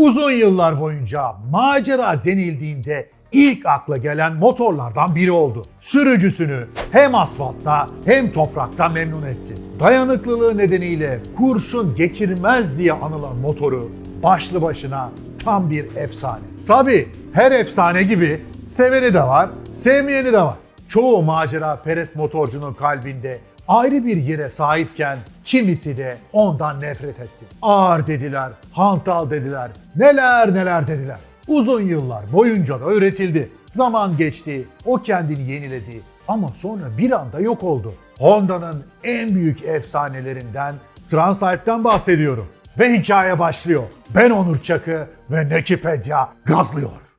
Uzun yıllar boyunca macera denildiğinde ilk akla gelen motorlardan biri oldu. Sürücüsünü hem asfaltta hem toprakta memnun etti. Dayanıklılığı nedeniyle kurşun geçirmez diye anılan motoru başlı başına tam bir efsane. Tabi her efsane gibi seveni de var, sevmeyeni de var. Çoğu macera perest motorcunun kalbinde ayrı bir yere sahipken kimisi de ondan nefret etti. Ağır dediler, hantal dediler, neler neler dediler. Uzun yıllar boyunca da üretildi. Zaman geçti, o kendini yeniledi ama sonra bir anda yok oldu. Honda'nın en büyük efsanelerinden Transalp'ten bahsediyorum. Ve hikaye başlıyor. Ben Onur Çakı ve Nekipedia gazlıyor.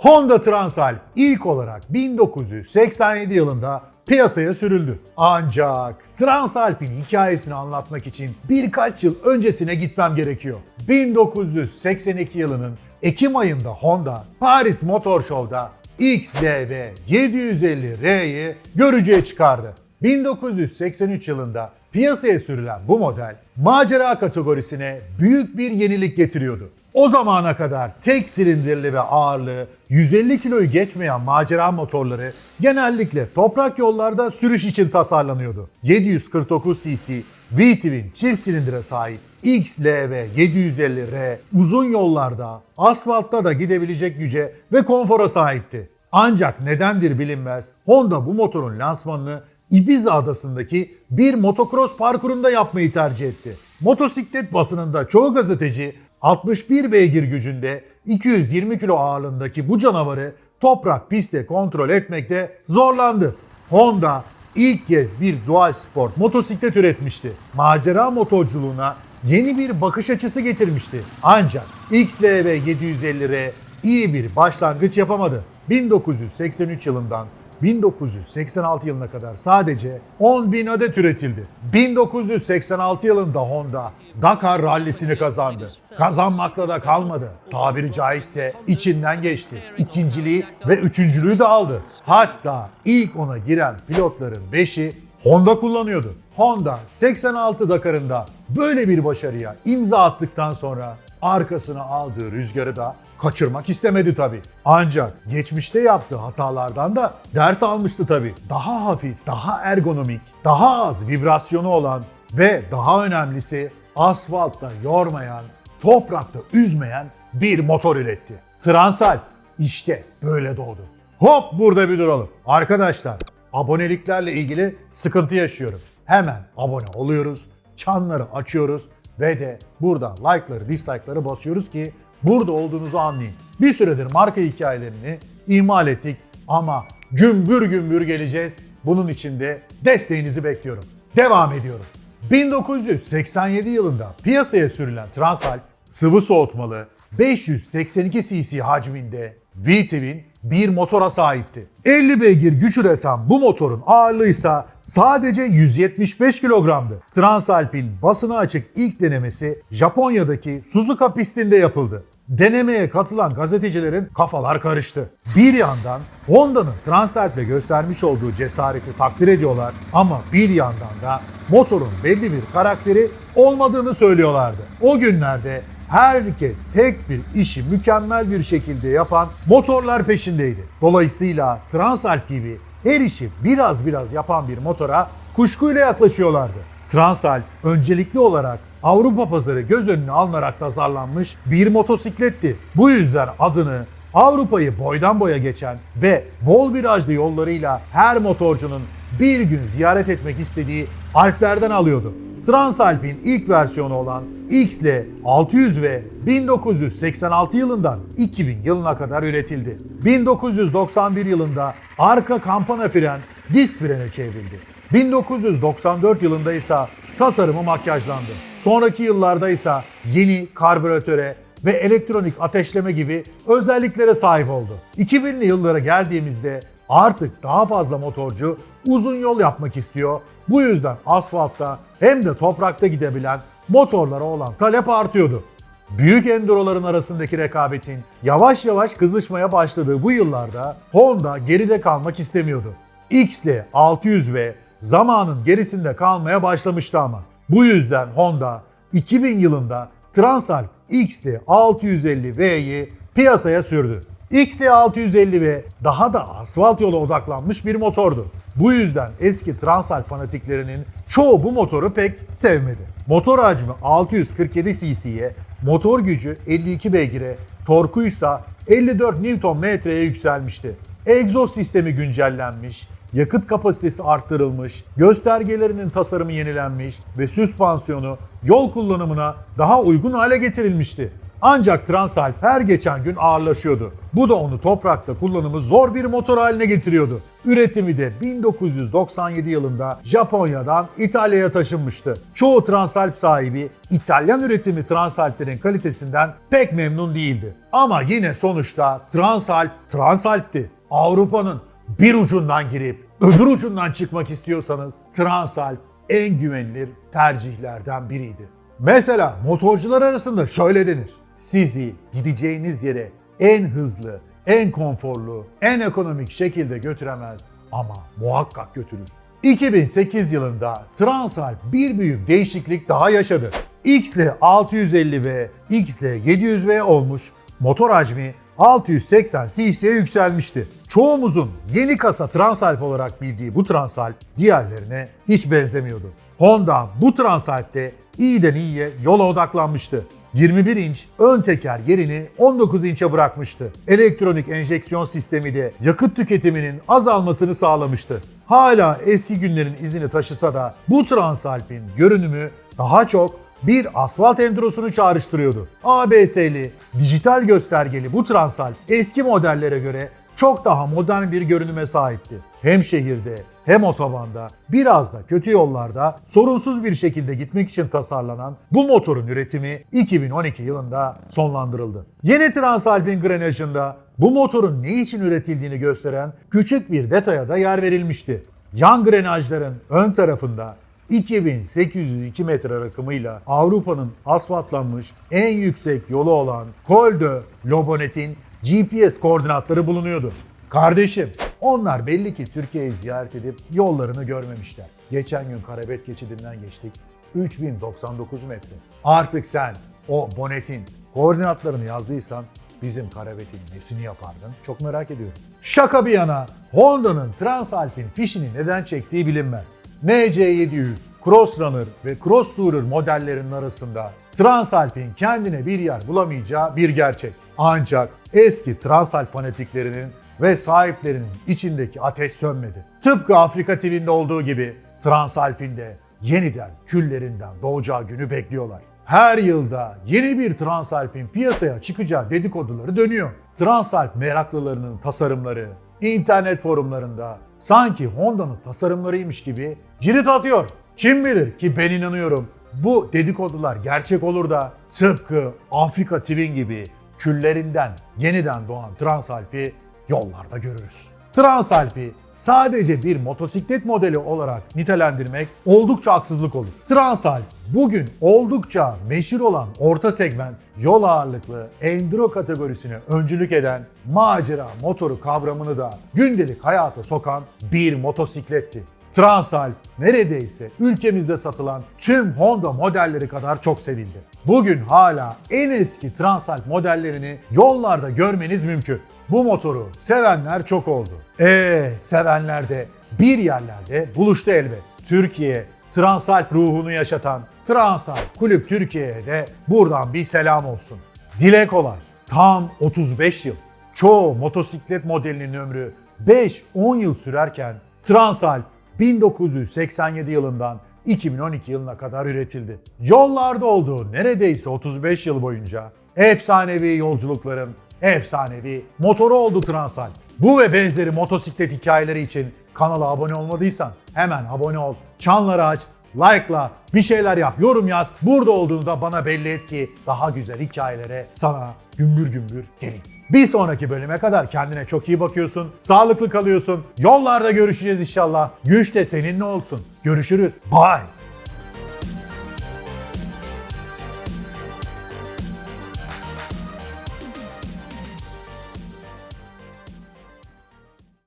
Honda Transalp ilk olarak 1987 yılında piyasaya sürüldü. Ancak Transalp'in hikayesini anlatmak için birkaç yıl öncesine gitmem gerekiyor. 1982 yılının Ekim ayında Honda Paris Motor Show'da XDV 750R'yi görücüye çıkardı. 1983 yılında piyasaya sürülen bu model macera kategorisine büyük bir yenilik getiriyordu. O zamana kadar tek silindirli ve ağırlığı 150 kiloyu geçmeyen macera motorları genellikle toprak yollarda sürüş için tasarlanıyordu. 749 cc V-Twin çift silindire sahip XLV 750R uzun yollarda, asfaltta da gidebilecek güce ve konfora sahipti. Ancak nedendir bilinmez Honda bu motorun lansmanını Ibiza adasındaki bir motocross parkurunda yapmayı tercih etti. Motosiklet basınında çoğu gazeteci 61 beygir gücünde 220 kilo ağırlığındaki bu canavarı toprak pistte kontrol etmekte zorlandı. Honda ilk kez bir dual sport motosiklet üretmişti. Macera motorculuğuna yeni bir bakış açısı getirmişti. Ancak XLV 750R iyi bir başlangıç yapamadı. 1983 yılından 1986 yılına kadar sadece 10 bin adet üretildi. 1986 yılında Honda Dakar rallisini kazandı. Kazanmakla da kalmadı. Tabiri caizse içinden geçti. İkinciliği ve üçüncülüğü de aldı. Hatta ilk ona giren pilotların 5'i Honda kullanıyordu. Honda 86 Dakar'ında böyle bir başarıya imza attıktan sonra arkasına aldığı rüzgarı da kaçırmak istemedi tabi. Ancak geçmişte yaptığı hatalardan da ders almıştı tabi. Daha hafif, daha ergonomik, daha az vibrasyonu olan ve daha önemlisi asfaltta yormayan, toprakta üzmeyen bir motor üretti. Transalp işte böyle doğdu. Hop burada bir duralım. Arkadaşlar aboneliklerle ilgili sıkıntı yaşıyorum. Hemen abone oluyoruz, çanları açıyoruz ve de burada like'ları, dislike'ları basıyoruz ki burada olduğunuzu anlayın. Bir süredir marka hikayelerini ihmal ettik ama gümbür gümbür geleceğiz. Bunun için de desteğinizi bekliyorum. Devam ediyorum. 1987 yılında piyasaya sürülen Transalp sıvı soğutmalı 582 cc hacminde V-Twin bir motora sahipti. 50 beygir güç üreten bu motorun ağırlığı ise sadece 175 kilogramdı. Transalp'in basına açık ilk denemesi Japonya'daki Suzuka pistinde yapıldı. Denemeye katılan gazetecilerin kafalar karıştı. Bir yandan Honda'nın Transalp'le göstermiş olduğu cesareti takdir ediyorlar ama bir yandan da motorun belli bir karakteri olmadığını söylüyorlardı. O günlerde herkes tek bir işi mükemmel bir şekilde yapan motorlar peşindeydi. Dolayısıyla Transalp gibi her işi biraz biraz yapan bir motora kuşkuyla yaklaşıyorlardı. Transalp öncelikli olarak Avrupa pazarı göz önüne alınarak tasarlanmış bir motosikletti. Bu yüzden adını Avrupa'yı boydan boya geçen ve bol virajlı yollarıyla her motorcunun bir gün ziyaret etmek istediği Alplerden alıyordu. Transalp'in ilk versiyonu olan XL 600 ve 1986 yılından 2000 yılına kadar üretildi. 1991 yılında arka kampana fren disk frene çevrildi. 1994 yılında ise tasarımı makyajlandı. Sonraki yıllarda ise yeni karbüratöre ve elektronik ateşleme gibi özelliklere sahip oldu. 2000'li yıllara geldiğimizde artık daha fazla motorcu uzun yol yapmak istiyor. Bu yüzden asfaltta hem de toprakta gidebilen motorlara olan talep artıyordu. Büyük enduroların arasındaki rekabetin yavaş yavaş kızışmaya başladığı bu yıllarda Honda geride kalmak istemiyordu. X'le 600 ve zamanın gerisinde kalmaya başlamıştı ama. Bu yüzden Honda 2000 yılında Transalp XL 650V'yi piyasaya sürdü. XL 650V daha da asfalt yola odaklanmış bir motordu. Bu yüzden eski Transalp fanatiklerinin çoğu bu motoru pek sevmedi. Motor hacmi 647 cc'ye, motor gücü 52 beygire, torkuysa 54 Nm'ye yükselmişti. Egzoz sistemi güncellenmiş, yakıt kapasitesi arttırılmış, göstergelerinin tasarımı yenilenmiş ve süspansiyonu yol kullanımına daha uygun hale getirilmişti. Ancak Transalp her geçen gün ağırlaşıyordu. Bu da onu toprakta kullanımı zor bir motor haline getiriyordu. Üretimi de 1997 yılında Japonya'dan İtalya'ya taşınmıştı. Çoğu Transalp sahibi İtalyan üretimi Transalp'lerin kalitesinden pek memnun değildi. Ama yine sonuçta Transalp Transalp'ti. Avrupa'nın bir ucundan girip öbür ucundan çıkmak istiyorsanız Transalp en güvenilir tercihlerden biriydi. Mesela motorcular arasında şöyle denir. Sizi gideceğiniz yere en hızlı, en konforlu, en ekonomik şekilde götüremez ama muhakkak götürür. 2008 yılında Transalp bir büyük değişiklik daha yaşadı. X ile 650 ve X ile 700V olmuş motor hacmi 680 cc'ye yükselmişti. Çoğumuzun yeni kasa Transalp olarak bildiği bu Transalp diğerlerine hiç benzemiyordu. Honda bu Transalp'te iyiden iyiye yola odaklanmıştı. 21 inç ön teker yerini 19 inçe bırakmıştı. Elektronik enjeksiyon sistemi de yakıt tüketiminin azalmasını sağlamıştı. Hala eski günlerin izini taşısa da bu Transalp'in görünümü daha çok bir asfalt endrosunu çağrıştırıyordu. ABS'li, dijital göstergeli bu Transalp eski modellere göre çok daha modern bir görünüme sahipti. Hem şehirde hem otobanda biraz da kötü yollarda sorunsuz bir şekilde gitmek için tasarlanan bu motorun üretimi 2012 yılında sonlandırıldı. Yeni Transalp'in grenajında bu motorun ne için üretildiğini gösteren küçük bir detaya da yer verilmişti. Yan grenajların ön tarafında 2802 metre rakımıyla Avrupa'nın asfaltlanmış en yüksek yolu olan Col de Lobonet'in GPS koordinatları bulunuyordu. Kardeşim, onlar belli ki Türkiye'yi ziyaret edip yollarını görmemişler. Geçen gün Karabet geçidinden geçtik. 3099 metre. Artık sen o bonetin koordinatlarını yazdıysan bizim Karabet'in nesini yapardın? Çok merak ediyorum. Şaka bir yana Honda'nın Transalp'in fişini neden çektiği bilinmez. MC700, Crossrunner ve Cross Tourer modellerinin arasında Transalp'in kendine bir yer bulamayacağı bir gerçek. Ancak eski Transalp fanatiklerinin ve sahiplerinin içindeki ateş sönmedi. Tıpkı Afrika TV'nde olduğu gibi Transalp'in de yeniden küllerinden doğacağı günü bekliyorlar. Her yılda yeni bir Transalp'in piyasaya çıkacağı dedikoduları dönüyor. Transalp meraklılarının tasarımları internet forumlarında sanki Honda'nın tasarımlarıymış gibi cirit atıyor. Kim bilir ki ben inanıyorum bu dedikodular gerçek olur da tıpkı Afrika Twin gibi küllerinden yeniden doğan Transalp'i yollarda görürüz. Transalp'i sadece bir motosiklet modeli olarak nitelendirmek oldukça haksızlık olur. Transalp bugün oldukça meşhur olan orta segment, yol ağırlıklı enduro kategorisine öncülük eden macera motoru kavramını da gündelik hayata sokan bir motosikletti. Transalp neredeyse ülkemizde satılan tüm Honda modelleri kadar çok sevildi. Bugün hala en eski Transalp modellerini yollarda görmeniz mümkün. Bu motoru sevenler çok oldu. Eee sevenler de bir yerlerde buluştu elbet. Türkiye Transalp ruhunu yaşatan Transalp Kulüp Türkiye'ye de buradan bir selam olsun. Dile kolay. Tam 35 yıl. Çoğu motosiklet modelinin ömrü 5-10 yıl sürerken Transalp 1987 yılından 2012 yılına kadar üretildi. Yollarda olduğu neredeyse 35 yıl boyunca efsanevi yolculukların efsanevi motoru oldu Transalp. Bu ve benzeri motosiklet hikayeleri için kanala abone olmadıysan hemen abone ol, çanları aç, like'la, bir şeyler yap, yorum yaz. Burada olduğunu da bana belli et ki daha güzel hikayelere sana gümbür gümbür geleyim. Bir sonraki bölüme kadar kendine çok iyi bakıyorsun, sağlıklı kalıyorsun. Yollarda görüşeceğiz inşallah. Güç de seninle olsun. Görüşürüz. Bye.